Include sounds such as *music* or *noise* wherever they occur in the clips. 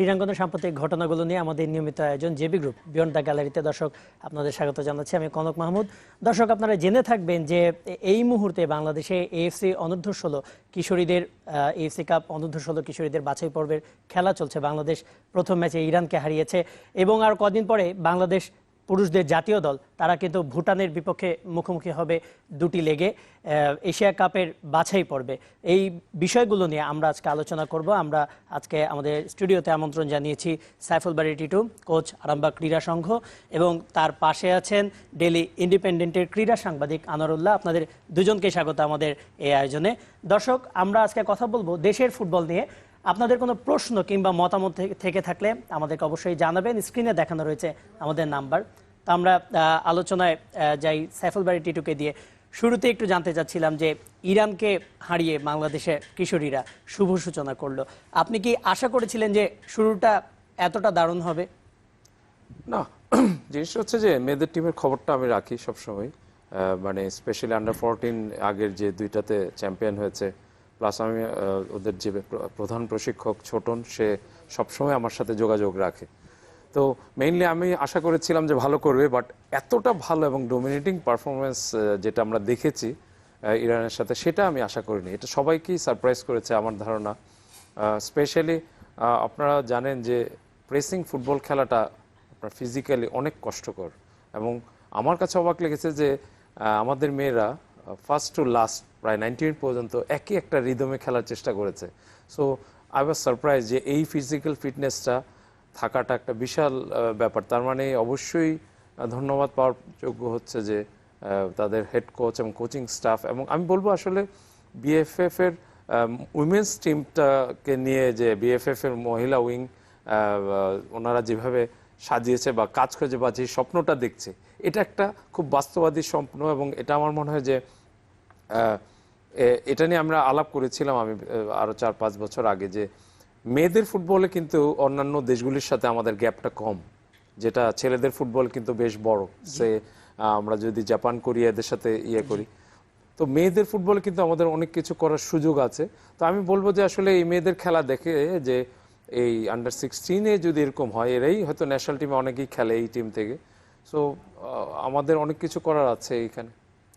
ক্রীড়াঙ্গনের সাম্প্রতিক ঘটনাগুলো নিয়ে আমাদের নিয়মিত আয়োজন জেবি গ্রুপ বিয়ন্ড দ্য গ্যালারিতে দর্শক আপনাদের স্বাগত জানাচ্ছি। আমি কনক মাহমুদ। দর্শক, আপনারা জেনে থাকবেন যে এই মুহূর্তে বাংলাদেশে এএফসি অনূর্ধ্ব ষোলো কিশোরীদের এএফসি কাপ অনূর্ধ্ব ষোলো কিশোরীদের বাছাই পর্বের খেলা চলছে। বাংলাদেশ প্রথম ম্যাচে ইরানকে হারিয়েছে এবং আর কদিন পরে বাংলাদেশ পুরুষদের জাতীয় দল, তারা কিন্তু ভুটানের বিপক্ষে মুখোমুখি হবে দুটি লেগে এশিয়া কাপের বাছাই পর্বে। এই বিষয়গুলো নিয়ে আমরা আজকে আলোচনা করব। আমরা আজকে আমাদের স্টুডিওতে আমন্ত্রণ জানিয়েছি সাইফুল বাড়ি টিটু, কোচ আরামবাগ ক্রীড়া সংঘ, এবং তার পাশে আছেন ডেলি ইন্ডিপেন্ডেন্টের ক্রীড়া সাংবাদিক আনোয়ারুল্লাহ আপনাদের দুজনকে স্বাগত আমাদের এই আয়োজনে। দর্শক, আমরা আজকে কথা বলব দেশের ফুটবল নিয়ে। আপনাদের কোনো প্রশ্ন কিংবা মতামত থেকে থাকলে আমাদেরকে অবশ্যই জানাবেন। স্ক্রিনে দেখানো রয়েছে আমাদের নাম্বার। আমরা আলোচনায় যাই সাইফুল বাড়ি টিটুকে দিয়ে। শুরুতে একটু জানতে চাচ্ছিলাম যে ইরানকে হারিয়ে বাংলাদেশের কিশোরীরা শুভ সূচনা করল। আপনি কি আশা করেছিলেন যে শুরুটা এতটা দারুণ হবে? না *clears throat* জিনিস হচ্ছে যে মেয়েদের টিমের খবরটা আমি রাখি সবসময়। মানে স্পেশালি আন্ডার ফোরটিন আগের যে দুইটাতে চ্যাম্পিয়ন হয়েছে প্লাস আমি ওদের যে প্রধান প্রশিক্ষক ছোটন, সে সবসময় আমার সাথে যোগাযোগ রাখে। তো মেইনলি আমি আশা করেছিলাম যে ভালো করবে বাট এতটা ভালো এবং ডোমিনেটিং পারফরমেন্স যেটা আমরা দেখেছি ইরানের সাথে, সেটা আমি আশা করিনি। এটা সবাইকেই সারপ্রাইজ করেছে আমার ধারণা। স্পেশালি আপনারা জানেন যে প্রেসিং ফুটবল খেলাটা আপনার ফিজিক্যালি অনেক কষ্টকর এবং আমার কাছে অবাক লেগেছে যে আমাদের মেয়েরা ফার্স্ট টু লাস্ট প্রায় নাইনটি পর্যন্ত একই একটা রিদমে খেলার চেষ্টা করেছে। সো আই ওয়াজ সারপ্রাইজ যে এই ফিজিক্যাল ফিটনেসটা থাকাটা একটা বিশাল ব্যাপার। তার মানে অবশ্যই ধন্যবাদ পাওয়ার যোগ্য হচ্ছে যে তাদের হেড কোচ এবং কোচিং স্টাফ এবং আমি বলব আসলে বিএফএফ এর উইমেন্স টিমটাকে নিয়ে যে বিএফএফ এর মহিলা উইং ওনারা যেভাবে সাজিয়েছে বা কাজ বা যে স্বপ্নটা দেখছে এটা একটা খুব বাস্তবাদী স্বপ্ন এবং এটা আমার মনে হয় যে এটা নিয়ে আমরা আলাপ করেছিলাম আমি আহ, আরও চার পাঁচ বছর আগে যে মেয়েদের ফুটবলে কিন্তু অন্যান্য দেশগুলির সাথে আমাদের গ্যাপটা কম। যেটা ছেলেদের ফুটবল কিন্তু বেশ বড়। সে আমরা যদি জাপান কোরিয়া এদের সাথে ইয়ে করি। তো মেয়েদের ফুটবলে কিন্তু আমাদের অনেক কিছু করার সুযোগ আছে। তো আমি বলব যে আসলে এই মেয়েদের খেলা দেখে যে এই আন্ডার সিক্সটিনে যদি এরকম হয় এরাই হয়তো ন্যাশনাল টিমে অনেকেই খেলে এই টিম থেকে। সো আমাদের অনেক কিছু করার আছে এইখানে।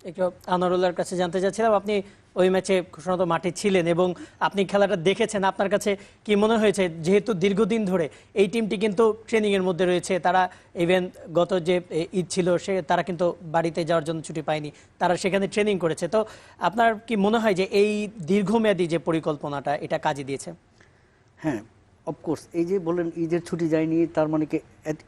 একটু আনোয়ারুল্লাহর কাছে জানতে চাচ্ছিলাম, আপনি ওই ম্যাচে ঘোষণাত মাঠে ছিলেন এবং আপনি খেলাটা দেখেছেন। আপনার কাছে কি মনে হয়েছে, যেহেতু দীর্ঘদিন ধরে এই টিমটি কিন্তু ট্রেনিং এর মধ্যে রয়েছে, তারা ইভেন গত যে ঈদ ছিল, সে তারা কিন্তু বাড়িতে যাওয়ার জন্য ছুটি পায়নি, তারা সেখানে ট্রেনিং করেছে। তো আপনার কি মনে হয় যে এই দীর্ঘমেয়াদী যে পরিকল্পনাটা, এটা কাজে দিয়েছে? হ্যাঁ অফকোর্স এই যে বললেন ঈদের ছুটি যায়নি, তার মানে কি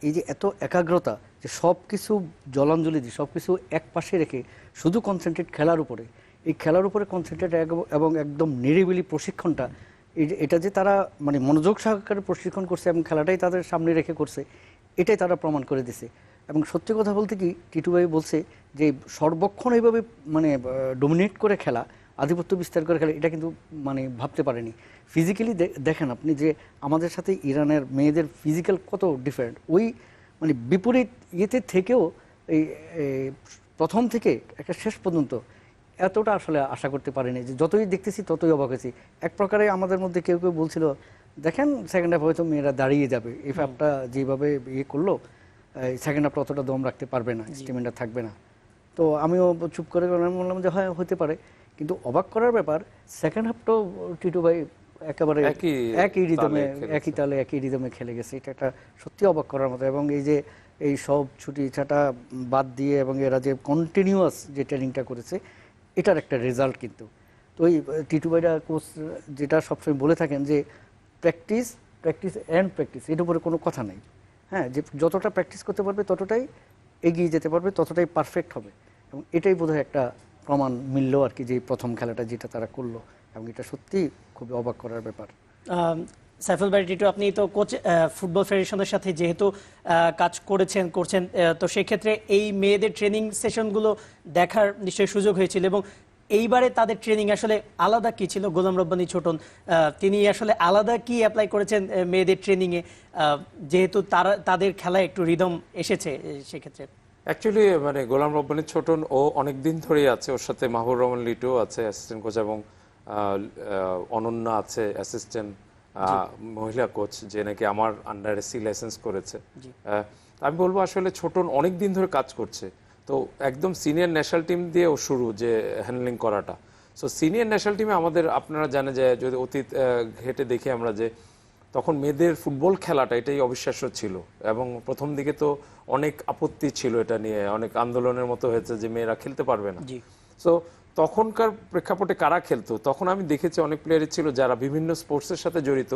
এই যে এত একাগ্রতা যে সব কিছু জলাঞ্জলি দিয়ে সব কিছু এক পাশে রেখে শুধু কনসেন্ট্রেট খেলার উপরে, এই খেলার উপরে কনসেন্ট্রেট এবং একদম নিরিবিলি প্রশিক্ষণটা এটা যে তারা মানে মনোযোগ সহকারে প্রশিক্ষণ করছে এবং খেলাটাই তাদের সামনে রেখে করছে, এটাই তারা প্রমাণ করে দিছে। এবং সত্যি কথা বলতে কি, টিটু ভাই বলছে যে সর্বক্ষণ এইভাবে মানে ডোমিনেট করে খেলা, আধিপত্য বিস্তার করে খেলা, এটা কিন্তু মানে ভাবতে পারেনি। ফিজিক্যালি দেখেন আপনি যে আমাদের সাথে ইরানের মেয়েদের ফিজিক্যাল কত ডিফারেন্ট ওই মানে বিপরীত ইয়েতে থেকেও এই প্রথম থেকে একটা শেষ পর্যন্ত এতটা আসলে আশা করতে পারিনি যে যতই দেখতেছি ততই অবাক হয়েছি। এক প্রকারে আমাদের মধ্যে কেউ কেউ বলছিল দেখেন সেকেন্ড হাফ হয়তো মেয়েরা দাঁড়িয়ে যাবে। এই ফ্যাপটা যেভাবে ইয়ে করল সেকেন্ড হাফটা অতটা দম রাখতে পারবে না স্টিমেন্টটা থাকবে না। তো আমিও চুপ করে বললাম যে হয় হতে পারে। কিন্তু অবাক করার ব্যাপার সেকেন্ড হাফটাও টিটু ভাই একেবারে একই রিদমে একই তালে একই রিদমে খেলে গেছে। এটা একটা সত্যি অবাক করার মতো। এবং এই যে এই সব ছুটি ছাটা বাদ দিয়ে এবং এরা যে কন্টিনিউয়াস যে ট্রেনিংটা করেছে, এটার একটা রেজাল্ট কিন্তু। তো ওই টিটু ভাইরা কোচ যেটা সবসময় বলে থাকেন যে প্র্যাকটিস প্র্যাকটিস অ্যান্ড প্র্যাকটিস এর উপরে কোনো কথা নেই। হ্যাঁ যে যতটা প্র্যাকটিস করতে পারবে ততটাই এগিয়ে যেতে পারবে, ততটাই পারফেক্ট হবে। এবং এটাই বোধহয় একটা প্রমাণ মিললো আর কি, যে প্রথম খেলাটা যেটা তারা করল। এবং এটা সত্যি খুবই অবাক করার ব্যাপার। সাইফুল বাড়ি টিটু, আপনি তো কোচ ফুটবল ফেডারেশনের সাথে যেহেতু কাজ করেছেন, করছেন তো সেক্ষেত্রে এই মেয়েদের ট্রেনিং সেশনগুলো দেখার নিশ্চয়ই সুযোগ হয়েছিল এবং এইবারে তাদের ট্রেনিং আসলে আলাদা কি ছিল? গোলাম রব্বানি ছোটন তিনি আসলে আলাদা কি অ্যাপ্লাই করেছেন মেয়েদের ট্রেনিংয়ে যেহেতু তারা, তাদের খেলায় একটু রিদম এসেছে সেক্ষেত্রে। অ্যাকচুয়ালি মানে গোলাম রব্বানি ছোটন, ও অনেক দিন ধরেই আছে, ওর সাথে মাহবুর রহমান লিটু আছে অ্যাসিস্ট্যান্ট কোচ এবং অনন্যা আছে অ্যাসিস্ট্যান্ট মহিলা কোচ যে নাকি আমার আন্ডারে সি লাইসেন্স করেছে। আমি বলব আসলে ছোটন অনেক দিন ধরে কাজ করছে। তো একদম সিনিয়র ন্যাশনাল টিম দিয়ে ও শুরু যে হ্যান্ডলিং করাটা। সো সিনিয়র ন্যাশনাল টিমে আমাদের আপনারা জানে যে যদি অতীত ঘেটে দেখি আমরা যে তখন মেয়েদের ফুটবল খেলাটা এটাই অবিশ্বাস্য ছিল। এবং প্রথম দিকে তো অনেক আপত্তি ছিল এটা নিয়ে। অনেক আন্দোলনের মতো হয়েছে যে মেয়েরা খেলতে পারবে না। সো তখনকার প্রেক্ষাপটে কারা খেলতো? তখন আমি দেখেছি অনেক প্লেয়ারই ছিল যারা বিভিন্ন স্পোর্টসের সাথে জড়িত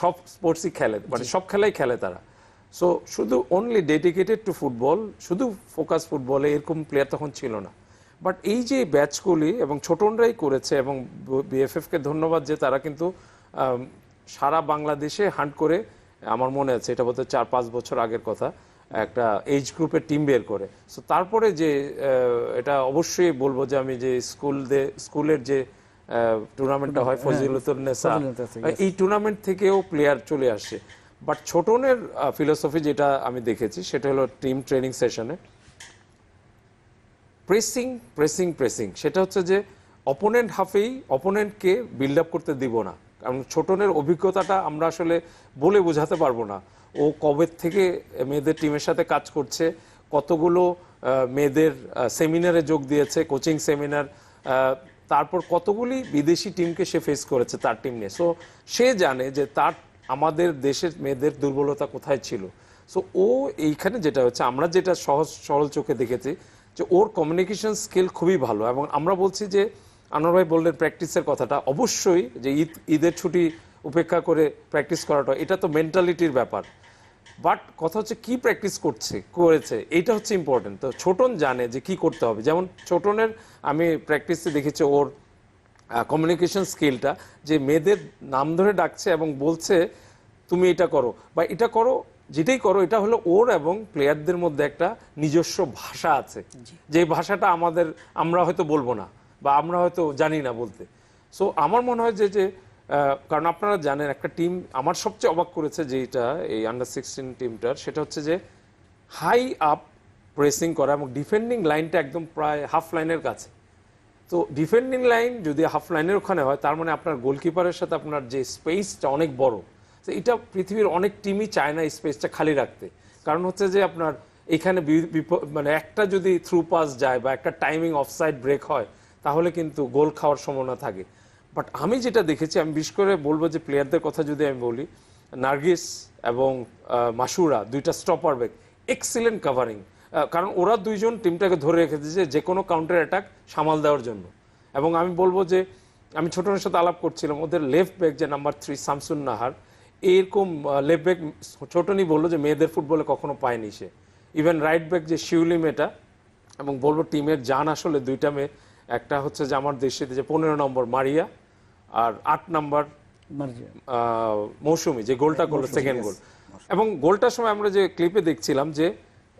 সব স্পোর্টসই খেলে মানে সব খেলাই খেলে তারা। সো শুধু অনলি ডেডিকেটেড টু ফুটবল শুধু ফোকাস ফুটবলে এরকম প্লেয়ার তখন ছিল না। বাট এই যে ব্যাচগুলি এবং ছোটনরাই করেছে এবং বিএফএফ কে ধন্যবাদ যে তারা কিন্তু সারা বাংলাদেশে হান্ট করে আমার মনে আছে এটা বলতে চার পাঁচ বছর আগের কথা একটা এজ গ্রুপের টিম বের করে। সো তারপরে যে এটা অবশ্যই বলব যে আমি যে স্কুল স্কুলের যে টুর্নামেন্টটা হয় ফজিলতুন্নেসা ফজিলতুন্নেসা, এই টুর্নামেন্ট থেকেও প্লেয়ার চলে আসছে বাট ছোটনের ফিলোসফি যেটা আমি দেখেছি সেটা হলো টিম ট্রেনিং সেশনে প্রেসিং প্রেসিং প্রেসিং সেটা হচ্ছে যে অপোনেন্ট হাফেই অপোনেন্টকে বিল্ড আপ করতে দিব না। কারণ ছোটনের অভিজ্ঞতাটা আমরা আসলে বলে বোঝাতে পারব না। ও কবে থেকে মেয়েদের টিমের সাথে কাজ করছে, কতগুলো মেয়েদের সেমিনারে যোগ দিয়েছে কোচিং সেমিনার তারপর কতগুলি বিদেশি টিমকে সে ফেস করেছে তার টিম নিয়ে। সো সে জানে যে তার, আমাদের দেশের মেয়েদের দুর্বলতা কোথায় ছিল। সো ও এইখানে যেটা হচ্ছে, আমরা যেটা সহজ, সরল চোখে দেখেছি, যে ওর কমিউনিকেশন স্কিল খুবই ভালো। এবং আমরা বলছি যে, আনোয়ার ভাই বললেন প্র্যাকটিসের কথাটা, অবশ্যই যে ঈদ, ঈদের ছুটি উপেক্ষা করে প্র্যাকটিস করাটা এটা তো মেন্টালিটির ব্যাপার। বাট কথা হচ্ছে কি প্র্যাকটিস করছে করেছে এইটা হচ্ছে ইম্পর্টেন্ট তো ছোটন জানে যে কি করতে হবে। যেমন ছোটনের আমি প্র্যাকটিসে দেখেছি ওর কমিউনিকেশন স্কিলটা যে মেয়েদের নাম ধরে ডাকছে এবং বলছে তুমি এটা করো। বা এটা করো যেটাই করো এটা হলো ওর এবং প্লেয়ারদের মধ্যে একটা নিজস্ব ভাষা আছে। যে ভাষাটা আমাদের আমরা হয়তো বলব না বা আমরা হয়তো জানি না বলতে। সো আমার মনে হয় যে যে কারণ আপনারা জানেন, একটা টিম আমার সবচেয়ে অবাক করেছে যেটা এই আন্ডার সিক্সটিন টিমটার সেটা হচ্ছে যে হাই আপ প্রেসিং করা এবং ডিফেন্ডিং লাইনটা একদম প্রায় হাফ লাইনের কাছে। তো ডিফেন্ডিং লাইন যদি হাফ লাইনের ওখানে হয়, তার মানে আপনার গোলকিপারের সাথে আপনার যে স্পেসটা অনেক বড়। তো এটা পৃথিবীর অনেক টিমই চায় না স্পেসটা খালি রাখতে। কারণ হচ্ছে যে আপনার এখানে মানে একটা যদি থ্রু পাস যায় বা একটা টাইমিং অফসাইড ব্রেক হয়, তাহলে কিন্তু গোল খাওয়ার সম্ভাবনা থাকে। বাট আমি যেটা দেখেছি, আমি বিশেষ করে বলব যে প্লেয়ারদের কথা যদি আমি বলি, নার্গিস এবং মাসুরা দুইটা স্টপার ব্যাক এক্সিলেন্ট কাভারিং কারণ ওরা দুইজন টিমটাকে ধরে রেখেছে যে যে কোনো কাউন্টার অ্যাটাক সামাল দেওয়ার জন্য। এবং আমি বলব যে, আমি ছোটনের সাথে আলাপ করছিলাম, ওদের লেফট ব্যাক যে নাম্বার থ্রি শামসুন নাহার এরকম লেফট ব্যাক ছোটনই বলল যে মেয়েদের ফুটবলে কখনো পায়নি সে। ইভেন রাইট ব্যাক যে শিউলি মেয়েটা, এবং বলব টিমের জান আসলে দুইটা মেয়ে, একটা হচ্ছে যে আমার দেশে যে পনেরো নম্বর মারিয়া আর আট নম্বর মৌসুমী যে গোলটা করল সেকেন্ড গোল এবং গোলটার সময় আমরা যে ক্লিপে দেখছিলাম যে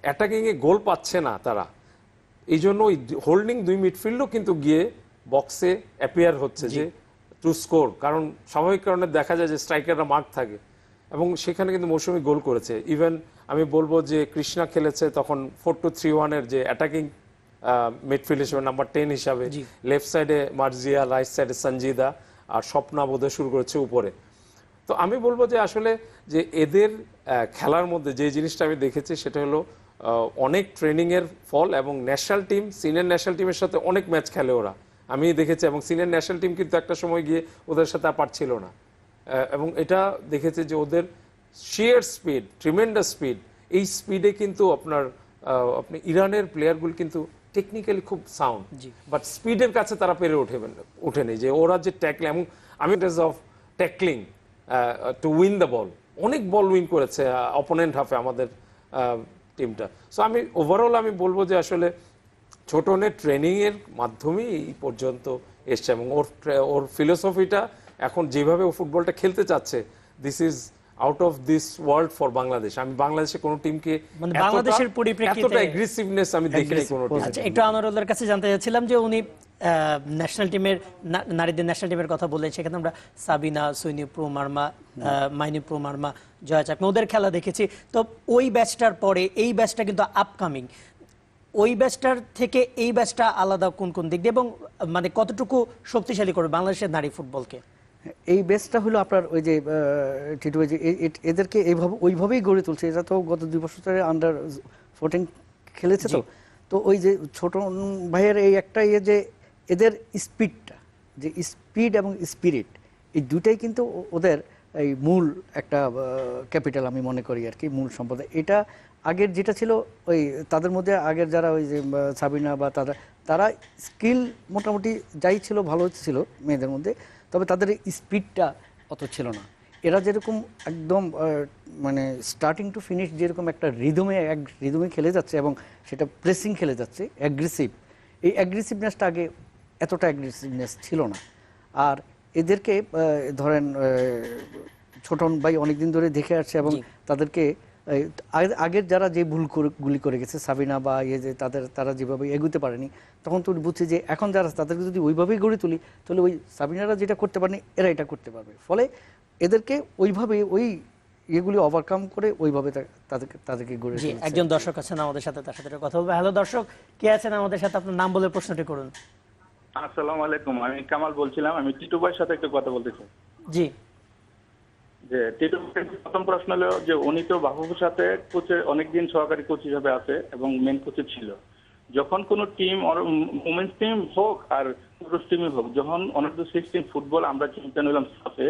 অ্যাটাকিং এ গোল পাচ্ছে না তারা। এই জন্য ওই হোল্ডিং দুই মিডফিল্ডও কিন্তু গিয়ে বক্সে অ্যাপিয়ার হচ্ছে যে টু স্কোর কারণ স্বাভাবিক কারণে দেখা যায় যে স্ট্রাইকাররা মার্ক থাকে। এবং সেখানে কিন্তু মৌসুমি গোল করেছে। ইভেন আমি বলব যে কৃষ্ণা খেলেছে তখন ফোর টু থ্রি ওয়ানের যে অ্যাটাকিং মিডফিল্ড হিসেবে নাম্বার টেন হিসাবে। লেফট সাইডে মার্জিয়া রাইট সাইডে সঞ্জিদা। আর স্বপ্না বোধহয় শুরু করেছে উপরে। তো আমি বলব যে আসলে যে এদের খেলার মধ্যে যে জিনিসটা আমি দেখেছি সেটা হলো অনেক ট্রেনিংয়ের ফল এবং ন্যাশনাল টিম সিনিয়র ন্যাশনাল টিমের সাথে অনেক ম্যাচ খেলে ওরা। আমি দেখেছি এবং সিনিয়র ন্যাশনাল টিম কিন্তু একটা সময় গিয়ে ওদের সাথে আর পারছিল না। এবং এটা দেখেছে যে ওদের শিয়ার স্পিড ট্রিমেন্ডাস স্পিড এই স্পিডে কিন্তু আপনার আপনি ইরানের প্লেয়ারগুলো কিন্তু টেকনিক্যালি খুব সাউন্ড বাট স্পিডের কাছে তারা পেরে ওঠে ওঠেনি। যে ওরা যে ট্যাকল এবং aim of tackling to win the ball অনেক বল উইন করেছে অপোনেন্ট হাফে আমাদের টিমটা সো আমি ওভারঅল আমি বলব যে আসলে ছোটনের ট্রেনিং এর মাধ্যমেই এই পর্যন্ত এসছে এবং ওর ওর ফিলোসফিটা এখন যেভাবে ও ফুটবলটা খেলতে চাচ্ছে this is out of this world for Bangladesh আমি বাংলাদেশে কোনো টিমকে মানে বাংলাদেশের পরিপ্রেক্ষিতে- এতটা এগ্রেসিভনেস আমি দেখিনি কোনো টিম আচ্ছা একটু আনোয়ারুল্লাহর কাছে জানতে চাচ্ছিলাম যে উনি ন্যাশনাল টিমের নারীদের ন্যাশনাল টিমের কথা বললেন সেখানে আমরা সাবিনা সৈনী প্রো মার্মা মাইনি প্রো মার্মা জয়া চাকমা ওদের খেলা দেখেছি। তো ওই ব্যাচটার পরে এই ব্যাচটা কিন্তু আপকামিং ওই ব্যাচটার থেকে এই ব্যাচটা আলাদা কোন কোন দিক দিয়ে? এবং মানে কতটুকু শক্তিশালী করবে বাংলাদেশের নারী ফুটবলকে? এই বেসটা হলো আপনার ওই যে টি টোয়েন্টি এদেরকে এইভাবে ওইভাবেই গড়ে তুলছে। এরা তো গত দুই বছর ধরে আন্ডার ফোরটিন খেলেছে তো। তো ওই যে ছোট ভাইয়ের এই একটা ইয়ে যে এদের স্পিডটা যে স্পিড এবং স্পিরিট এই দুটাই কিন্তু ওদের এই মূল একটা ক্যাপিটাল আমি মনে করি আর কি মূল সম্পদ। এটা আগের যেটা ছিল ওই তাদের মধ্যে আগের যারা ওই যে সাবিনা বা তারা তারা স্কিল মোটামুটি যাই ছিল ভালো ছিল মেয়েদের মধ্যে। তবে তাদের স্পিডটা অত ছিল না। এরা যেরকম একদম মানে স্টার্টিং টু ফিনিশ যেরকম একটা রিদমে এক রিদমে খেলে যাচ্ছে এবং সেটা প্রেসিং খেলে যাচ্ছে অ্যাগ্রেসিভ এই অ্যাগ্রেসিভনেসটা আগে এতটা অ্যাগ্রেসিভনেস ছিল না। আর এদেরকে ধরেন ছোটন ভাই অনেকদিন ধরে দেখে আসছে এবং তাদেরকে আগের যারা যে ভুল করে- গুলি করে গেছে সাবিনা বা ইয়ে যে তাদের তারা যেভাবে এগুতে পারেনি তখন তো বুঝছে যে এখন যারা তাদেরকে যদি ওইভাবেই গড়ে তুলি তাহলে ওই সাবিনারা যেটা করতে পারেনি এরা এটা করতে পারবে। ফলে এদেরকে ওইভাবে ওই ইয়েগুলি ওভারকাম করে ওইভাবে তাদেরকে তাদেরকে গড়ে। একজন দর্শক আছেন আমাদের সাথে তার সাথে একটু কথা বলব হ্যালো দর্শক কে আছেন আমাদের সাথে? আপনার নাম বলে প্রশ্নটি করুন। আসসালামু আলাইকুম আমি কামাল বলছিলাম আমি টিটু ভাইয়ের সাথে একটু কথা বলতে চাই। জি। যে টিটু ভাইয়ের প্রথম প্রশ্ন হলো যে উনি তো বাহুর সাথে কোচের অনেকদিন সহকারী কোচ হিসাবে আছে এবং মেন কোচে ছিল। যখন কোনো টিম উমেন্স টিম হোক আর পুরুষ টিমই হোক, যখন অনূর্ধ্ব সিক্সটিন ফুটবল আমরা চ্যাম্পিয়ন হলাম সাথে,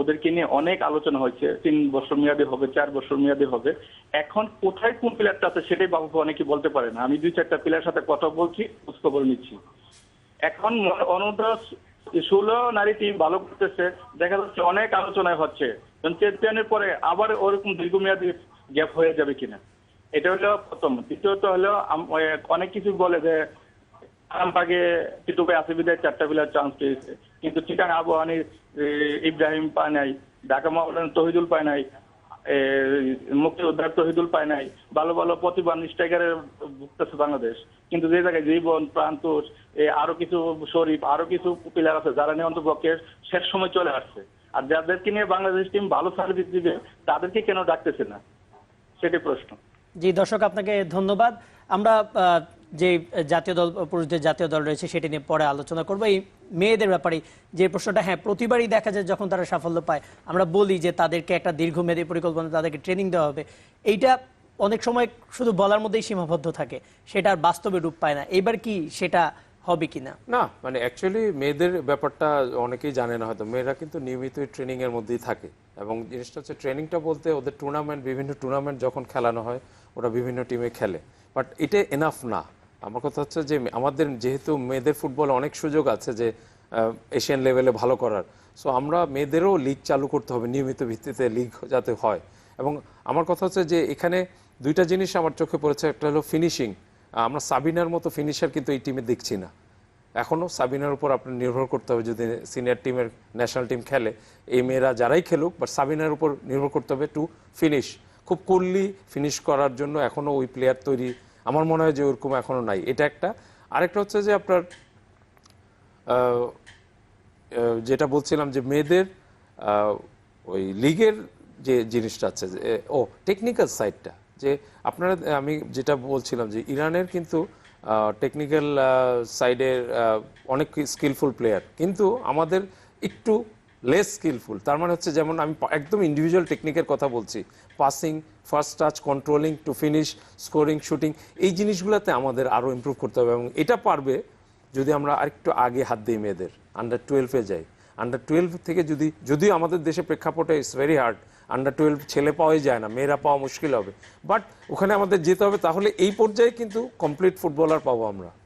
ওদেরকে নিয়ে অনেক আলোচনা হয়েছে। তিন বছর মেয়াদে হবে, চার বছর মেয়াদে হবে। এখন কোথায় কোন প্লেয়ারটা আছে সেটাই বাবুকে অনেকে বলতে পারে না। আমি দুই চারটা প্লেয়ার সাথে কথা বলছি খোঁজখবর নিচ্ছি। এখন অনূর্ধ্ব ষোলো নারী টিম ভালো করতেছে, দেখা যাচ্ছে অনেক আলোচনায় হচ্ছে। চ্যাম্পিয়নের পরে আবার ওরকম দীর্ঘমেয়াদী গ্যাপ হয়ে যাবে কিনা? এটা হলো প্রথম। দ্বিতীয়ত হলো অনেক কিছু বলে যে, আরামবাগে টিটুকে আসে বিদায় চারটা বিলার চান্স পেয়েছে। কিন্তু চিটাং আবহানি ইব্রাহিম পায় নাই, ঢাকা মহারান তহিদুল পায় নাই মুক্তি উদ্ধার তহিদুল পায় নাই, ভালো ভালো প্রতিবান স্ট্রাইকারের ভুগতেছে বাংলাদেশ। কিন্তু যে জায়গায় জীবন প্রান্তোষ আরও কিছু শরীফ, আরও কিছু প্লেয়ার আছে যারা নিয়ে অন্তপক্ষে শেষ সময় চলে আসছে। আর যাদেরকে নিয়ে বাংলাদেশ টিম ভালো সার্ভিস দিবে, তাদেরকে কেন ডাকতেছে না? সেটাই প্রশ্ন। জি, দর্শক, আপনাকে ধন্যবাদ। আমরা যে জাতীয় দল পুরুষদের জাতীয় দল রয়েছে, সেটি নিয়ে পরে আলোচনা করব। এই মেয়েদের ব্যাপারে যে প্রশ্নটা হ্যাঁ প্রতিবারই দেখা যায় যখন তারা সাফল্য পায়, আমরা বলি যে তাদেরকে একটা দীর্ঘ দীর্ঘমেয়াদী পরিকল্পনা, তাদেরকে ট্রেনিং দেওয়া হবে। এইটা অনেক সময় শুধু বলার মধ্যেই সীমাবদ্ধ থাকে, সেটা আর বাস্তবে রূপ পায় না। এবার কি সেটা হবে কিনা? না মানে অ্যাকচুয়ালি মেয়েদের ব্যাপারটা অনেকেই জানে না হয়তো। মেয়েরা কিন্তু নিয়মিত ট্রেনিং এর মধ্যেই থাকে। এবং জিনিসটা হচ্ছে ট্রেনিংটা বলতে ওদের টুর্নামেন্ট বিভিন্ন টুর্নামেন্ট যখন খেলানো হয়, ওরা বিভিন্ন টিমে খেলে। বাট এটা এনাফ না। আমার কথা হচ্ছে যে আমাদের যেহেতু মেয়েদের ফুটবল অনেক সুযোগ আছে যে এশিয়ান লেভেলে ভালো করার। সো আমরা মেয়েদেরও লিগ চালু করতে হবে, নিয়মিত ভিত্তিতে লিগ যাতে হয়। এবং আমার কথা হচ্ছে যে এখানে দুইটা জিনিস আমার চোখে পড়েছে। একটা হলো ফিনিশিং আমরা সাবিনার মতো ফিনিশার কিন্তু এই টিমে দেখছি না। এখনও সাবিনার উপর আপনার নির্ভর করতে হবে যদি সিনিয়র টিমের ন্যাশনাল টিম খেলে। এই মেয়েরা যারাই খেলুক বাট সাবিনার উপর নির্ভর করতে হবে টু ফিনিশ খুব কুললি ফিনিশ করার জন্য এখনও ওই প্লেয়ার তৈরি। আমার মনে হয় যে ওরকম এখনও নাই। এটা একটা। আরেকটা হচ্ছে যে আপনার যেটা বলছিলাম যে মেয়েদের ওই লিগের যে জিনিসটা আছে যে, ও টেকনিক্যাল সাইডটা যে আপনারা, আমি যেটা বলছিলাম যে ইরানের কিন্তু টেকনিক্যাল সাইডের অনেক স্কিলফুল প্লেয়ার কিন্তু আমাদের একটু লেস স্কিলফুল তার মানে হচ্ছে যেমন আমি একদম ইন্ডিভিজুয়াল টেকনিকের কথা বলছি। Passing first touch controlling to finish scoring shooting এই জিনিসগুলোতে আমাদের আরও ইমপ্রুভ করতে হবে। এবং এটা পারবে যদি আমরা আরেকটু আগে হাত দিই মেয়েদের। আন্ডার টুয়েলভে যাই। আন্ডার টুয়েলভ থেকে যদি, যদিও আমাদের দেশে প্রেক্ষাপটে it's very hard under twelve ছেলে পাওয়াই যায় না, মেয়েরা পাওয়া মুশকিল হবে। বাট ওখানে আমাদের যেতে হবে, তাহলে এই পর্যায়ে কিন্তু কমপ্লিট ফুটবলার পাবো আমরা।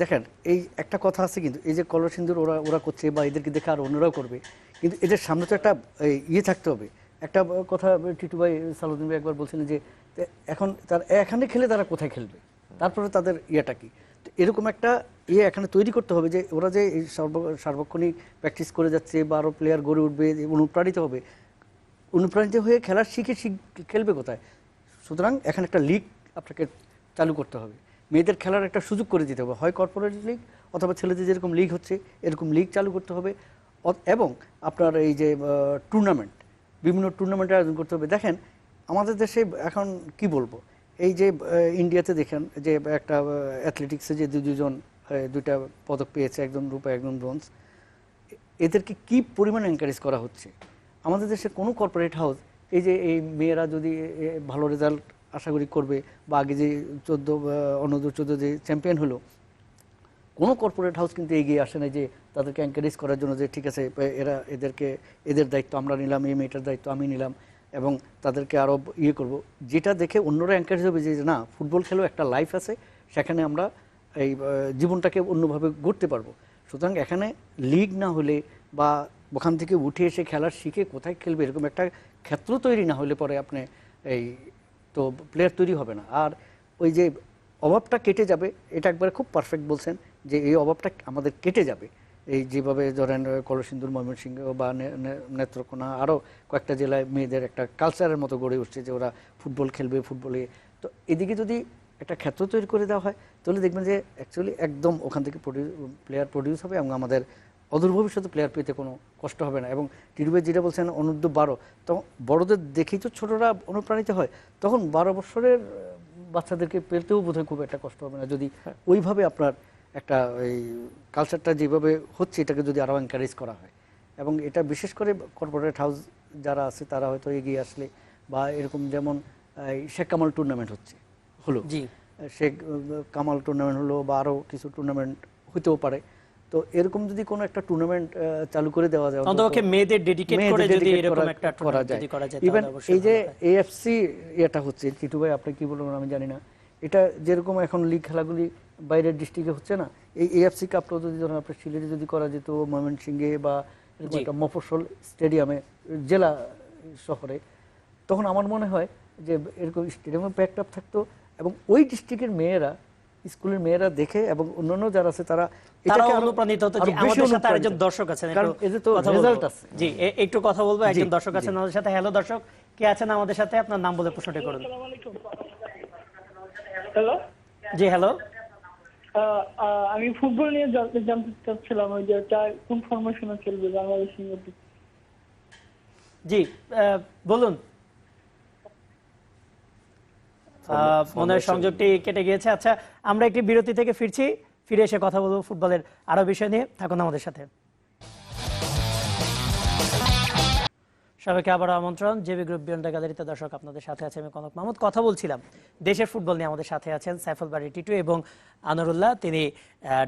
দেখেন, এই একটা কথা আছে কিন্তু, এই যে কলসিন্দুর ওরা ওরা করছে বা এদেরকে দেখে আর অন্যরাও করবে, কিন্তু এদের সামনে তো একটা ইয়ে থাকতে হবে। একটা কথা টিটু ভাই সালুদ্দিন ভাই একবার বলছিলেন যে এখন তার, এখানে খেলে তারা কোথায় খেলবে? তারপরে তাদের ইয়েটা কি? এরকম একটা ইয়ে এখানে তৈরি করতে হবে যে, ওরা যে সর্ব, সার্বক্ষণিক প্র্যাকটিস করে যাচ্ছে বা আরও প্লেয়ার গড়ে উঠবে, অনুপ্রাণিত হবে, অনুপ্রাণিত হয়ে খেলা শিখে শিখ, খেলবে কোথায়? সুতরাং এখানে একটা লিগ আপনাকে চালু করতে হবে। মেয়েদের খেলার একটা সুযোগ করে দিতে হবে। হয় কর্পোরেট লিগ অথবা ছেলেদের যেরকম লিগ হচ্ছে, এরকম লিগ চালু করতে হবে। এবং আপনার এই যে টুর্নামেন্ট বিভিন্ন টুর্নামেন্টের আয়োজন করতে হবে। দেখেন, আমাদের দেশে এখন কি বলব? এই যে ইন্ডিয়াতে দেখেন যে, একটা অ্যাথলেটিক্সে যে দু, দুজন দুইটা পদক পেয়েছে, একজন রূপা, একজন ব্রোঞ্জ এদেরকে কি পরিমাণ এনকারেজ করা হচ্ছে? আমাদের দেশে কোনো কর্পোরেট হাউস এই যে, এই মেয়েরা যদি ভালো রেজাল্ট আশা করি করবে বা আগে যে চোদ্দ অনূর্ধ্ব চোদ্দ যে চ্যাম্পিয়ন হলো, কোনো কর্পোরেট হাউস কিন্তু এগিয়ে আসে না যে তাদেরকে এনকারেজ করার জন্য যে ঠিক আছে এরা এদেরকে, এদের দায়িত্ব আমরা নিলাম, এই মেয়েটার দায়িত্ব আমি নিলাম এবং তাদেরকে আরও ইয়ে করব। যেটা দেখে অন্যরা এনকারেজ হবে যে না, ফুটবল খেলেও একটা লাইফ আছে, সেখানে আমরা এই জীবনটাকে অন্যভাবে গড়তে পারব। সুতরাং এখানে লিগ না হলে বা ওখান থেকে উঠে এসে খেলার শিখে কোথায় খেলবে, এরকম একটা ক্ষেত্র তৈরি না হলে পরে আপনি এই তো প্লেয়ার তৈরি হবে না। আর ওই যে অভাবটা কেটে যাবে, এটা একবারে খুব পারফেক্ট বলছেন যে এই অভাবটা আমাদের কেটে যাবে। এই যেভাবে ধরেন কলসিন্দুর, ময়মনসিংহ বা নেত্রকোনা আরও কয়েকটা জেলায় মেয়েদের একটা কালচারের মতো গড়ে উঠছে যে ওরা ফুটবল খেলবে ফুটবলে। তো এদিকে যদি একটা ক্ষেত্র তৈরি করে দেওয়া হয়, তাহলে দেখবেন যে অ্যাকচুয়ালি একদম ওখান থেকে প্লেয়ার প্রডিউস হবে এবং আমাদের অদূর ভবিষ্যতে প্লেয়ার পেতে কোনো কষ্ট হবে না। এবং টিরুবে যেটা বলছেন অনূর্ধ্ব বারো তখন বড়দের দেখেই তো ছোটরা অনুপ্রাণিত হয়। তখন বারো বছরের বাচ্চাদেরকে পেতেও বোধহয় খুব একটা কষ্ট হবে না। যদি ওইভাবে আপনার একটা এই কালচারটা যেভাবে হচ্ছে এটাকে যদি আরও এনকারেজ করা হয়। এবং এটা বিশেষ করে কর্পোরেট হাউস যারা আছে তারা হয়তো এগিয়ে আসলে বা এরকম যেমন শেখ কামাল টুর্নামেন্ট হচ্ছে হলো। জি। শেখ কামাল টুর্নামেন্ট হলো বা আরও কিছু টুর্নামেন্ট হতেও পারে। তো এরকম যদি কোনো একটা টুর্নামেন্ট চালু করে দেওয়া যায় অন্তপক্ষে মেয়েদের ডেডিকেট করে যদি এরকম একটা করা যায়। ইভেন এই যে এএফসি এটা হচ্ছে চিটু ভাই আপনি কি বলবেন আমি জানি না। এটা যেরকম এখন লিগ খেলাগুলি বাইরের ডিস্ট্রিক্টে হচ্ছে না এই এএফসি কাপটা যদি ধরেন আপনার সিলেটে যদি করা যেত ময়মনসিংহে বা একটা মফস্বল স্টেডিয়ামে জেলা শহরে তখন আমার মনে হয় যে এরকম স্টেডিয়ামে প্যাকড আপ থাকতো এবং ওই ডিস্ট্রিক্টের মেয়েরা স্কুলের মেয়েরা দেখে এবং অন্যান্য যারা আছে তারা তারাও অনুপ্রাণিত হতো যে আমাদের সাথে আরেকজন দর্শক আছেন কারণ এতে তো রেজাল্ট আছে। জি একটু কথা বলব একজন দর্শক আছেন আমাদের সাথে। হ্যালো দর্শক কে আছেন আমাদের সাথে? আপনার নাম বলে প্রশ্নটি করুন। হ্যালো? জি হ্যালো। আমি ফুটবল নিয়ে জানতে চাচ্ছিলাম ওই যে কোন ফরমেশনে খেলবে বাংলাদেশের মধ্যে জি আহ, বলুন। আহ, মনে সংযোগটি কেটে গিয়েছে। আচ্ছা আমরা একটি বিরতি থেকে ফিরছি। ফিরে এসে কথা বলব ফুটবলের আরও বিষয় নিয়ে। থাকুন আমাদের সাথে। সবাইকে আবার আমন্ত্রণ। জেবি গ্রুপ বিয়ন্ড গ্যালারিতে দর্শক আপনাদের সাথে আছে আমি কনক মাহমুদ। কথা বলছিলাম দেশের ফুটবল নিয়ে আমাদের সাথে আছেন সাইফুল বাড়ি টিটু এবং আনোরুল্লাহ তিনি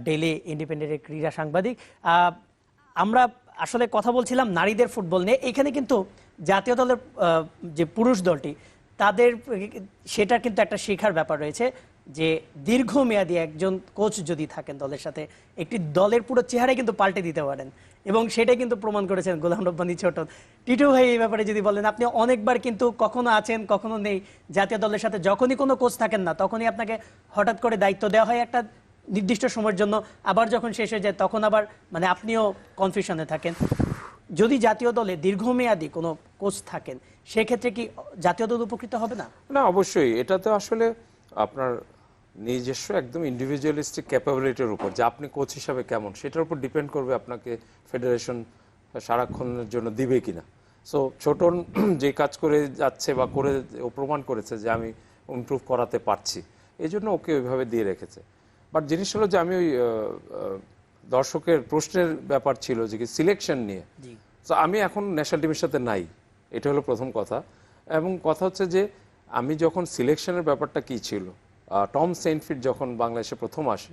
ডেইলি ইন্ডিপেন্ডেন্টের ক্রীড়া সাংবাদিক। আহ, আমরা আসলে কথা বলছিলাম নারীদের ফুটবল নিয়ে। এখানে কিন্তু জাতীয় দলের আহ, যে পুরুষ দলটি তাদের সেটা কিন্তু একটা শেখার ব্যাপার রয়েছে যে দীর্ঘমেয়াদী একজন কোচ যদি থাকেন দলের সাথে, একটি দলের পুরো চেহারাই কিন্তু পাল্টে দিতে পারেন। এবং সেটাই কিন্তু প্রমাণ করেছেন গোলাম রব্বানি ছোট টিটু ভাই, এই ব্যাপারে যদি বলেন, আপনি অনেকবার কিন্তু কখনো আছেন, কখনো নেই, জাতীয় দলের সাথে যখনই কোনো কোচ থাকেন না, তখনই আপনাকে হঠাৎ করে দায়িত্ব দেওয়া হয় একটা নির্দিষ্ট সময়ের জন্য, আবার যখন শেষ হয়ে যায়, তখন আবার মানে আপনিও কনফিউশনে থাকেন। যদি জাতীয় দলে দীর্ঘমেয়াদী কোনো কোচ থাকেন সেক্ষেত্রে কি জাতীয় দল উপকৃত হবে না? না অবশ্যই। এটা তো আসলে আপনার নিজস্ব একদম ইন্ডিভিজুয়ালিস্টিক ক্যাপাবিলিটির উপর যে আপনি কোচ হিসাবে কেমন সেটার উপর ডিপেন্ড করবে আপনাকে ফেডারেশন সারাক্ষণের জন্য দিবে কিনা। সো ছোটন *clears throat* যে কাজ করে যাচ্ছে বা করে ও প্রমাণ করেছে যে আমি ইমপ্রুভ করাতে পারছি এই জন্য ওকে ওইভাবে দিয়ে রেখেছে। বাট জিনিস হলো যে আমি ওই দর্শকের প্রশ্নের ব্যাপার ছিল যে কি সিলেকশন নিয়ে। তো আমি এখন ন্যাশনাল টিমের সাথে নাই। এটা হলো প্রথম কথা। এবং কথা হচ্ছে যে, আমি যখন সিলেকশনের ব্যাপারটা কি ছিল টম সেন্টফিট যখন বাংলাদেশে প্রথম আসে,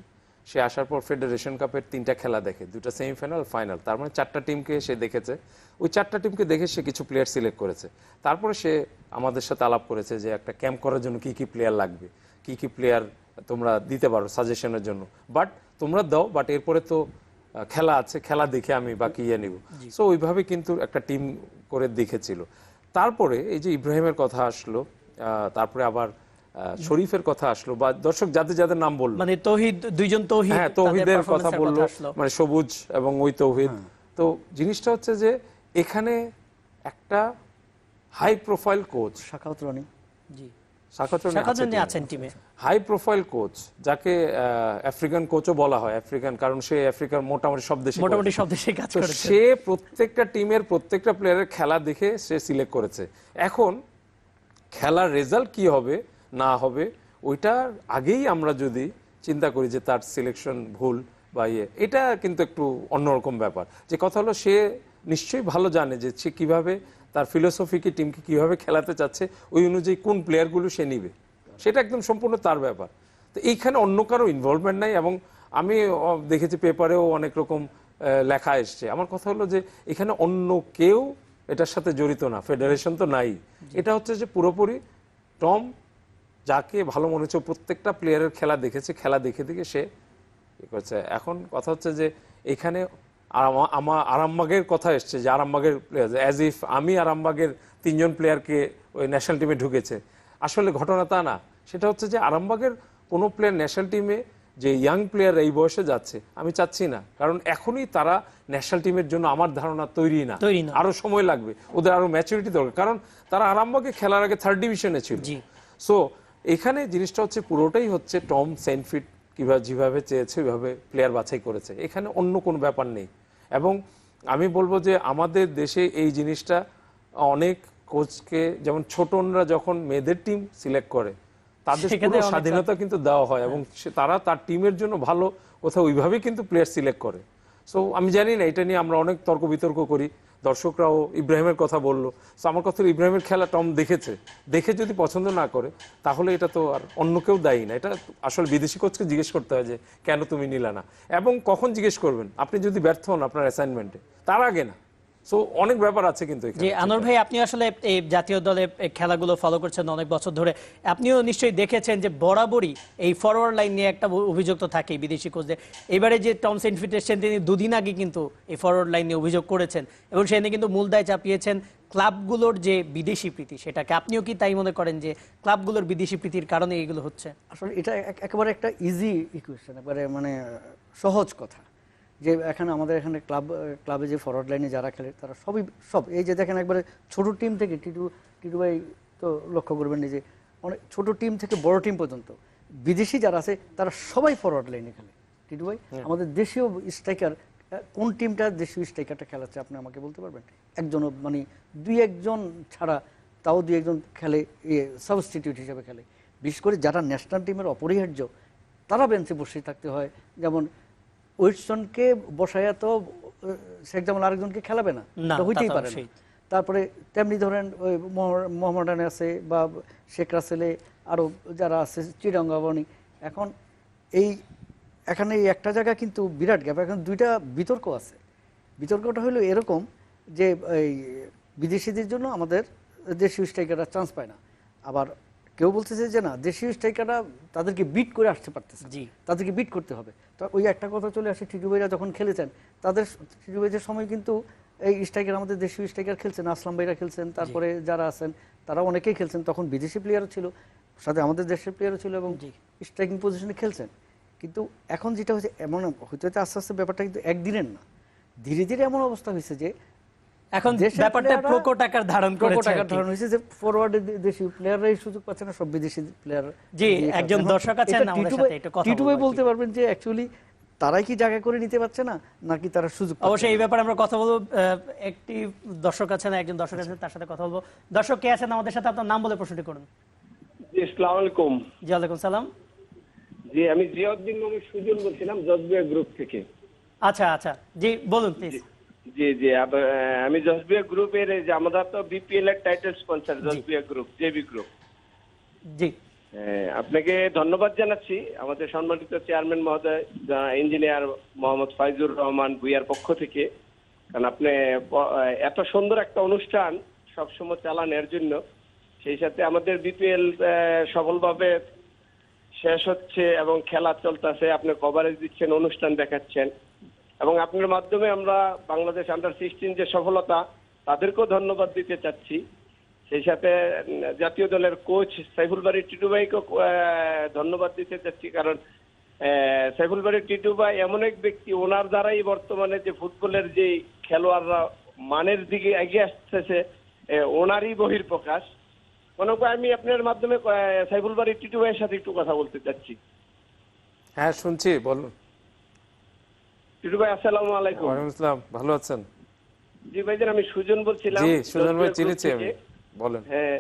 সে আসার পর ফেডারেশন কাপের তিনটা খেলা দেখে, দুটো সেমিফাইনাল, ফাইনাল। তার মানে চারটা টিমকে সে দেখেছে। ওই চারটা টিমকে দেখে সে কিছু প্লেয়ার সিলেক্ট করেছে। তারপরে সে আমাদের সাথে আলাপ করেছে যে, একটা ক্যাম্প করার জন্য কি কি প্লেয়ার লাগবে, কি কি প্লেয়ার তোমরা দিতে পারো সাজেশনের জন্য। বাট তোমরা দাও, বাট এরপরে তো খেলা আছে খেলা দেখে আমি বাকি ইয়ে নিব। সো ওইভাবে কিন্তু একটা টিম করে দেখেছিল। তারপরে এই যে ইব্রাহিমের কথা আসলো তারপরে আবার শরীফের কথা আসলো বা দর্শক যাদের যাদের নাম বলল। মানে তৌহিদ দুইজন তৌহিদ হ্যাঁ তৌহিদের কথা বলল মানে সবুজ এবং ওই তৌহিদ। তো জিনিসটা হচ্ছে যে এখানে একটা high profile coach Shakhawat Roni. জি। আছেন টিমে। হাই প্রোফাইল কোচ যাকে আফ্রিকান কোচও বলা হয় আফ্রিকান কারণ সে আফ্রিকার মোটামুটি সব দেশে মোটামুটি সব দেশে কাজ সে প্রত্যেকটা টিমের প্রত্যেকটা প্লেয়ারের খেলা দেখে সে সিলেক্ট করেছে। এখন খেলার রেজাল্ট কি হবে না হবে ওইটার আগেই আমরা যদি চিন্তা করি যে তার সিলেকশন ভুল বা ইয়ে এটা কিন্তু একটু অন্যরকম ব্যাপার। যে কথা হলো সে নিশ্চয়ই ভালো জানে যে সে কীভাবে তার ফিলোসফিকে টিমকে কীভাবে খেলাতে চাচ্ছে ওই অনুযায়ী কোন প্লেয়ারগুলো সে নিবে। সেটা একদম সম্পূর্ণ তার ব্যাপার। তো এইখানে অন্য কারও ইনভলভমেন্ট নাই এবং আমি দেখেছি পেপারেও অনেক রকম লেখা এসছে। আমার কথা হলো যে এখানে অন্য কেউ এটার সাথে জড়িত না ফেডারেশন তো নাই। এটা হচ্ছে যে পুরোপুরি টম যাকে ভালো মনে হচ্ছে প্রত্যেকটা প্লেয়ারের খেলা দেখেছে খেলা দেখে দেখে সে করছে। এখন কথা হচ্ছে যে এখানে আমার আরামবাগের কথা এসছে যে আরামবাগের প্লেয়ার অ্যাজ ইফ আমি আরামবাগের তিনজন প্লেয়ারকে ওই ন্যাশনাল টিমে ঢুকেছে। আসলে ঘটনা তা না। সেটা হচ্ছে যে আরামবাগের কোনো প্লেয়ার ন্যাশনাল টিমে যে ইয়াং প্লেয়ার এই বয়সে যাচ্ছে আমি চাচ্ছি না। কারণ এখনই তারা ন্যাশনাল টিমের জন্য আমার ধারণা তৈরি না। তৈরি না। আরও সময় লাগবে। ওদের আরও ম্যাচুরিটি দরকার। কারণ তারা আরামবাগে খেলার আগে থার্ড ডিভিশনে ছিল। জি। সো এখানে জিনিসটা হচ্ছে পুরোটাই হচ্ছে টম সেনফিট কীভাবে যেভাবে চেয়েছে ওইভাবে প্লেয়ার বাছাই করেছে। এখানে অন্য কোনো ব্যাপার নেই। এবং আমি বলব যে আমাদের দেশে এই জিনিসটা অনেক কোচকে যেমন ছোটনরা যখন মেয়েদের টিম সিলেক্ট করে তাদের পুরো স্বাধীনতা কিন্তু দেওয়া হয় এবং তারা তার টিমের জন্য ভালো কোথাও ওইভাবেই কিন্তু প্লেয়ার সিলেক্ট করে। সো আমি জানি না এটা নিয়ে আমরা অনেক তর্ক বিতর্ক করি। দর্শকরাও ইব্রাহিমের কথা বলল। সো আমার কথা ইব্রাহিমের খেলা টম দেখেছে। দেখে যদি পছন্দ না করে, তাহলে এটা তো আর অন্য কেউ দায়ী না। এটা আসলে বিদেশি কোচকে জিজ্ঞেস করতে হয় যে, কেন তুমি নিলা না? এবং কখন জিজ্ঞেস করবেন? আপনি যদি ব্যর্থ হন আপনার অ্যাসাইনমেন্টে তার আগে না। সো অনেক ব্যাপার আছে কিন্তু এখানে। যে আনোয়ার ভাই আপনি আসলে এই জাতীয় দলে খেলাগুলো ফলো করছেন অনেক বছর ধরে। আপনিও নিশ্চয়ই দেখেছেন যে বরাবরই এই ফরওয়ার্ড লাইন নিয়ে একটা অভিযোগ তো থাকেই বিদেশি কোচদের। এবারে যে টমস ইনভিটেশন তিনি দুদিন আগে কিন্তু এই ফরওয়ার্ড লাইন নিয়ে অভিযোগ করেছেন এবং সেখানে কিন্তু মূল দায় চাপিয়েছেন ক্লাবগুলোর যে বিদেশি প্রীতি সেটাকে। আপনিও কি তাই মনে করেন যে ক্লাবগুলোর বিদেশি প্রীতির কারণে এগুলো হচ্ছে? আসলে এটা একেবারে একটা ইজি ইকুয়েশন একবারে মানে সহজ কথা। যে এখানে আমাদের এখানে ক্লাব ক্লাবে যে ফরওয়ার্ড লাইনে যারা খেলে তারা সবই সব। এই যে দেখেন একবারে ছোট টিম থেকে টিটু টিটু ভাই তো লক্ষ্য করবেন যে অনেক ছোট টিম থেকে বড় টিম পর্যন্ত বিদেশি যারা আছে তারা সবাই ফরওয়ার্ড লাইনে খেলে। টিটু ভাই আমাদের দেশীয় স্ট্রাইকার কোন টিমটা দেশীয় স্ট্রাইকারটা খেলাচ্ছে আপনি আমাকে বলতে পারবেন? একজনও মানে দুই একজন ছাড়া তাও দুই একজন খেলে ইয়ে সাবস্টিটিউট হিসেবে খেলে। বিশেষ করে যারা ন্যাশনাল টিমের অপরিহার্য তারা বেঞ্চে বসে থাকতে হয়। যেমন ওয়েস্টনকে বসাইয়া তো শেখ জামাল আরেকজনকে খেলাবে না? হইতেই পারে না। তারপরে তেমনি ধরেন ওই মোহাম্মদ- মোহাম্মডানে আছে বা শেখ রাসেলে আরও যারা আছে চিরঙ্গাবনী এখন এই এখানে এই একটা জায়গা কিন্তু বিরাট গ্যাপ এখন দুইটা বিতর্ক আছে। বিতর্কটা হলো এরকম যে এই বিদেশিদের জন্য আমাদের দেশীয় স্ট্রাইকাররা চান্স পায় না। আবার কেউ বলতেছে যে না দেশীয় স্ট্রাইকাররা তাদেরকে বিট করে আসতে পারতেছে জি। তাদেরকে বিট করতে হবে। তো ওই একটা কথা চলে আসে টিটু ভাইরা যখন খেলেছেন তাদের টিটু ভাইদের সময় কিন্তু এই স্ট্রাইকার আমাদের দেশীয় স্ট্রাইকার খেলছেন আসলাম ভাইরা খেলছেন তারপরে যারা আছেন তারা অনেকেই খেলছেন তখন বিদেশি প্লেয়ারও ছিল সাথে আমাদের দেশের প্লেয়ারও ছিল এবং স্ট্রাইকিং পজিশনে খেলছেন। কিন্তু এখন যেটা হচ্ছে এমন হইতে হইতে আস্তে আস্তে ব্যাপারটা কিন্তু একদিনের না। ধীরে ধীরে এমন অবস্থা হয়েছে যে এখন ব্যাপারটা প্রকট আকার ধারণ করেছে ধারণ হয়েছে যে ফরওয়ার্ডে দেশি প্লেয়াররাই সুযোগ পাচ্ছে না সব বিদেশি প্লেয়ার জি, একজন দর্শক আছেন আমাদের সাথে একটু কথা টিটু ভাই বলতে পারবেন যে অ্যাকচুয়ালি তারাই কি জায়গা করে নিতে পারছে না নাকি তারা সুযোগ অবশ্যই এই ব্যাপারে আমরা কথা বলব। আহ, একটি দর্শক আছেন একজন দর্শক আছেন তার সাথে কথা বলব। দর্শক কে আছেন আমাদের সাথে? আপনার নাম বলে প্রশ্নটি করুন। জি আসসালামু আলাইকুম। জি ওয়ালাইকুম সালাম। জি আমি জিয়াউদ্দিন সুজন বলছিলাম জজবিয়া গ্রুপ থেকে। আচ্ছা আচ্ছা। জি বলুন প্লিজ জি জি আমি জজবিয়া গ্রুপের এই যে আমরা তো বিপিএল এর টাইটেল স্পন্সর জজবিয়া গ্রুপ জেবি গ্রুপ জি। আপনাকে ধন্যবাদ জানাচ্ছি। আমাদের সম্মানিত চেয়ারম্যান মহোদয় ইঞ্জিনিয়ার মোহাম্মদ ফাইজুর রহমান ভুইয়ার পক্ষ থেকে। কারণ আপনি এত সুন্দর একটা অনুষ্ঠান সবসময় চালানোর জন্য। সেই সাথে আমাদের বিপিএল সফলভাবে শেষ হচ্ছে এবং খেলা চলতেছে। আপনি কভারেজ দিচ্ছেন অনুষ্ঠান দেখাচ্ছেন। এবং আপনার মাধ্যমে আমরা বাংলাদেশ আন্ডার সিক্সটিন যে সফলতা, তাদেরকেও ধন্যবাদ দিতে চাচ্ছি। সেই সাথে জাতীয় দলের কোচ সাইফুল বাড়ি টিটু ভাইকেও ধন্যবাদ দিতে চাচ্ছি। কারণ সাইফুল বাড়ি টিটু ভাই এমন এক ব্যক্তি, ওনার দ্বারাই বর্তমানে যে ফুটবলের যে খেলোয়াড়রা মানের দিকে এগিয়ে আসতেছে ওনারই বহির প্রকাশ মনে করেন আমি আপনার মাধ্যমে সাইফুল বাড়ি টিটু ভাইয়ের সাথে একটু কথা বলতে চাচ্ছি। হ্যাঁ শুনছি, বলুন। টিটু ভাই আসসালামু আলাইকুম। ওয়ালাইকুম আসসালাম ভালো আছেন? জি ভাইজান আমি সুজন বলছিলাম জি সুজন ভাই চিনেছি আমি। বলেন। হ্যাঁ।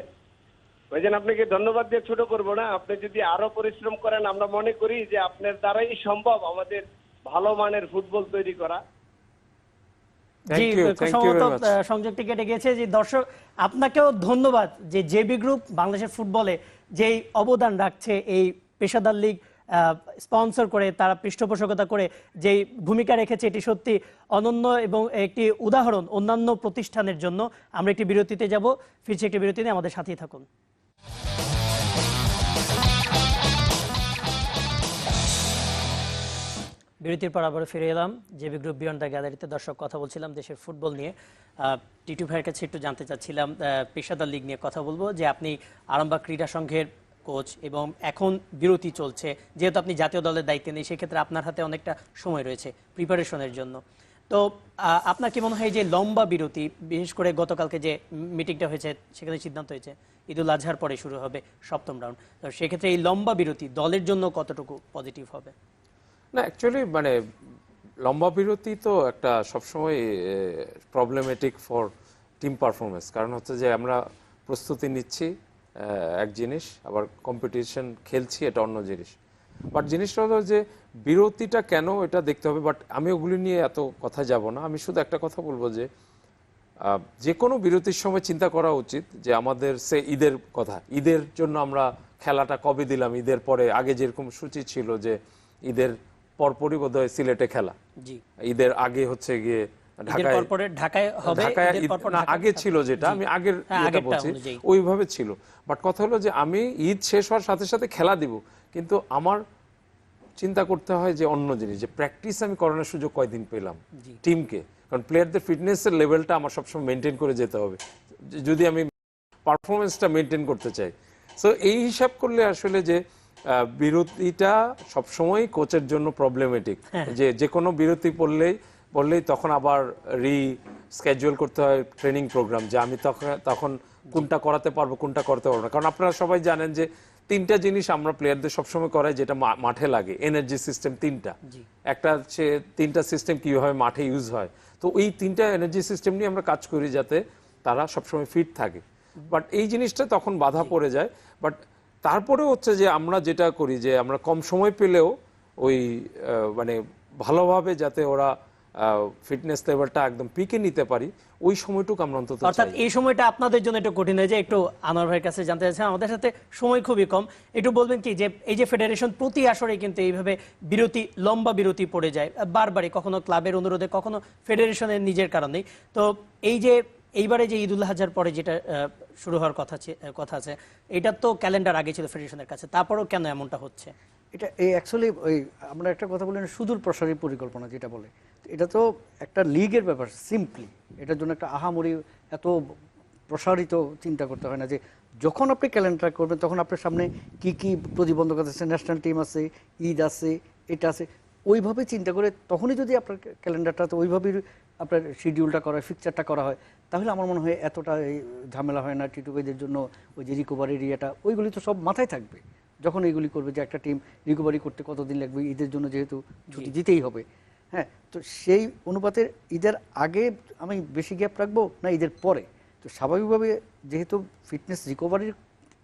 ভাইজান আপনাকে ধন্যবাদ দিয়ে ছোট করব না। আপনি যদি আরও পরিশ্রম করেন আমরা মনে করি যে আপনার দ্বারাই সম্ভব আমাদের ভালো মানের ফুটবল তৈরি করা। জি সংযোগটি কেটে গেছে যে দর্শক আপনাকেও ধন্যবাদ যে জেবি গ্রুপ বাংলাদেশের ফুটবলে যেই অবদান রাখছে এই পেশাদার লীগ স্পন্সর করে, তারা পৃষ্ঠপোষকতা করে যেই ভূমিকা রেখেছে, এটি সত্যি অনন্য এবং একটি উদাহরণ অন্যান্য প্রতিষ্ঠানের জন্য। আমরা একটি বিরতিতে যাব। ফিরছি একটি বিরতিতে আমাদের সাথেই থাকুন। বিরতির পর আবার ফিরে এলাম। জেবি গ্রুপ বিয়ন্ড দ্য গ্যালারিতে দর্শক কথা বলছিলাম দেশের ফুটবল নিয়ে। টিটু ভাইয়ের কাছে একটু জানতে চাচ্ছিলাম পেশাদার লিগ নিয়ে কথা বলব যে আপনি আরামবাগ ক্রীড়া সংঘের কোচ এবং এখন বিরতি চলছে। যেহেতু আপনি জাতীয় দলের দায়িত্বে নেই, সেক্ষেত্রে আপনার হাতে অনেকটা সময় রয়েছে প্রিপারেশনের জন্য। তো আপনার কি মনে হয় যে লম্বা বিরতি, বিশেষ করে গতকালকে যে মিটিংটা হয়েছে, সেখানে সিদ্ধান্ত হয়েছে ঈদুল আজহার পরে শুরু হবে সপ্তম রাউন্ড তো সেক্ষেত্রে এই লম্বা বিরতি দলের জন্য কতটুকু পজিটিভ হবে? না অ্যাকচুয়ালি মানে লম্বা বিরতি তো একটা সবসময় প্রবলেমেটিক ফর টিম পারফরমেন্স কারণ হচ্ছে যে আমরা প্রস্তুতি নিচ্ছি এক জিনিস আবার কম্পিটিশন খেলছি এটা অন্য জিনিস। বাট জিনিসটা হলো যে বিরতিটা কেন এটা দেখতে হবে? বাট আমি ওগুলি নিয়ে এত কথা যাব না। আমি শুধু একটা কথা বলব যে যে কোনো বিরতির সময় চিন্তা করা উচিত যে আমাদের সে ঈদের কথা। ঈদের জন্য আমরা খেলাটা কবে দিলাম? ঈদের পরে আগে যেরকম সূচি ছিল যে ঈদের পরপরই বোধহয় সিলেটে খেলা। জি। ঈদের আগে হচ্ছে গিয়ে ঢাকায় পরপরে ঢাকায় হবে ঈদ- পরপর না, ঢাকায় আগে ছিল যেটা আমি আগের হ্যাঁ, বলছি ওইভাবে ছিল। বাট কথা হলো যে আমি ঈদ শেষ হওয়ার সাথে সাথে খেলা দিব কিন্তু আমার চিন্তা করতে হয় যে অন্য জিনিস যে প্র্যাকটিস আমি করানোর সুযোগ কয়দিন পেলাম টিমকে কারণ প্লেয়ারদের ফিটনেসের লেভেলটা আমার সবসময় মেনটেন করে যেতে হবে। যদি আমি পারফরমেন্সটা মেনটেন করতে চাই। সো এই হিসাব করলে আসলে যে বিরতিটা সবসময় কোচের জন্য প্রবলেমেটিক যে যে কোনো বিরতি পড়লেই বললেই তখন আবার রি স্কেজুয়াল করতে হয় ট্রেনিং প্রোগ্রাম যে আমি তখন তখন কোনটা করাতে পারব কোনটা করতে পারব না। কারণ আপনারা সবাই জানেন যে তিনটা জিনিস আমরা প্লেয়ারদের সবসময় করাই যেটা মাঠে লাগে এনার্জি সিস্টেম তিনটা। একটা হচ্ছে তিনটা সিস্টেম কীভাবে মাঠে ইউজ হয়। তো এই তিনটা এনার্জি সিস্টেম নিয়ে আমরা কাজ করি যাতে তারা সবসময় ফিট থাকে। বাট এই জিনিসটা তখন বাধা পড়ে যায়। বাট তারপরে হচ্ছে যে আমরা যেটা করি যে আমরা কম সময় পেলেও ওই মানে ভালোভাবে যাতে ওরা ফিটনেস লেভেলটা একদম পিকে নিতে পারি। ওই সময়টুকু আমরা অন্তত অর্থাৎ এই সময়টা আপনাদের জন্য একটু কঠিন হয়ে যায়। একটু আনোয়ার ভাইয়ের কাছে জানতে চাইছেন আমাদের সাথে সময় খুবই কম। একটু বলবেন কি যে, এই যে ফেডারেশন প্রতি আসরে কিন্তু এইভাবে বিরতি, লম্বা বিরতি পড়ে যায়। বারবারই, কখনো ক্লাবের অনুরোধে, কখনো ফেডারেশনের নিজের কারণেই। তো এই যে এইবারে যে ঈদুল হাজার পরে যেটা শুরু হওয়ার কথা কথা আছে, এটা তো ক্যালেন্ডার আগে ছিল ফেডারেশনের কাছে, তারপরেও কেন এমনটা হচ্ছে? এটা, এই অ্যাকচুয়ালি ওই আমরা একটা কথা বলি সুদূর প্রসারী পরিকল্পনা যেটা বলে, এটা তো একটা লিগের ব্যাপার সিম্পলি এটার জন্য একটা আহামরি, এত প্রসারিত চিন্তা করতে হয় না যে, যখন আপনি ক্যালেন্ডার করবেন, তখন আপনার সামনে কি কি প্রতিবন্ধকতা আছে ন্যাশনাল টিম আছে, ঈদ আছে, এটা আছে, ওইভাবে চিন্তা করে তখনই যদি আপনার ক্যালেন্ডারটা, তো ওইভাবেই আপনার শিডিউলটা করা হয় ফিকচারটা করা হয় তাহলে আমার মনে হয় এতটা এই ঝামেলা হয় না টিটু ভাইদের জন্য ওই যে রিকভারির ইয়েটা ওইগুলি তো সব মাথায় থাকবে। যখন এইগুলি করবে যে একটা টিম রিকভারি করতে কতদিন লাগবে ঈদের জন্য যেহেতু ছুটি দিতেই হবে। হ্যাঁ তো সেই অনুপাতে ঈদের আগে আমি বেশি গ্যাপ রাখব না ঈদের পরে? তো স্বাভাবিকভাবে যেহেতু ফিটনেস রিকভারির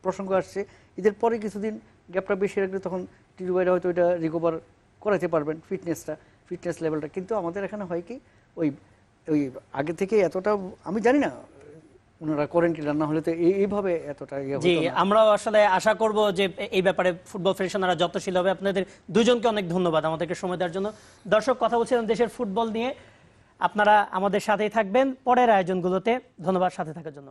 প্রসঙ্গ আসছে ঈদের পরে কিছুদিন গ্যাপটা বেশি রাখলে তখন টিরুবাইরা হয়তো এটা রিকভার করাতে পারবেন ফিটনেসটা ফিটনেস লেভেলটা কিন্তু আমাদের এখানে হয় কি ওই ওই আগে থেকে এতটা আমি জানি না ওনারা করেন কি রান্না হলে তো এইভাবে এতটা ইয়ে জি হতো আসলে আশা করব যে এই ব্যাপারে ফুটবল ফেডারেশনরা যত্নশীল হবে। আপনাদের দুজনকে অনেক ধন্যবাদ আমাদেরকে সময় দেওয়ার জন্য। দর্শক কথা বলছিলাম দেশের ফুটবল নিয়ে। আপনারা আমাদের সাথেই থাকবেন পরের আয়োজনগুলোতে। ধন্যবাদ সাথে থাকার জন্য।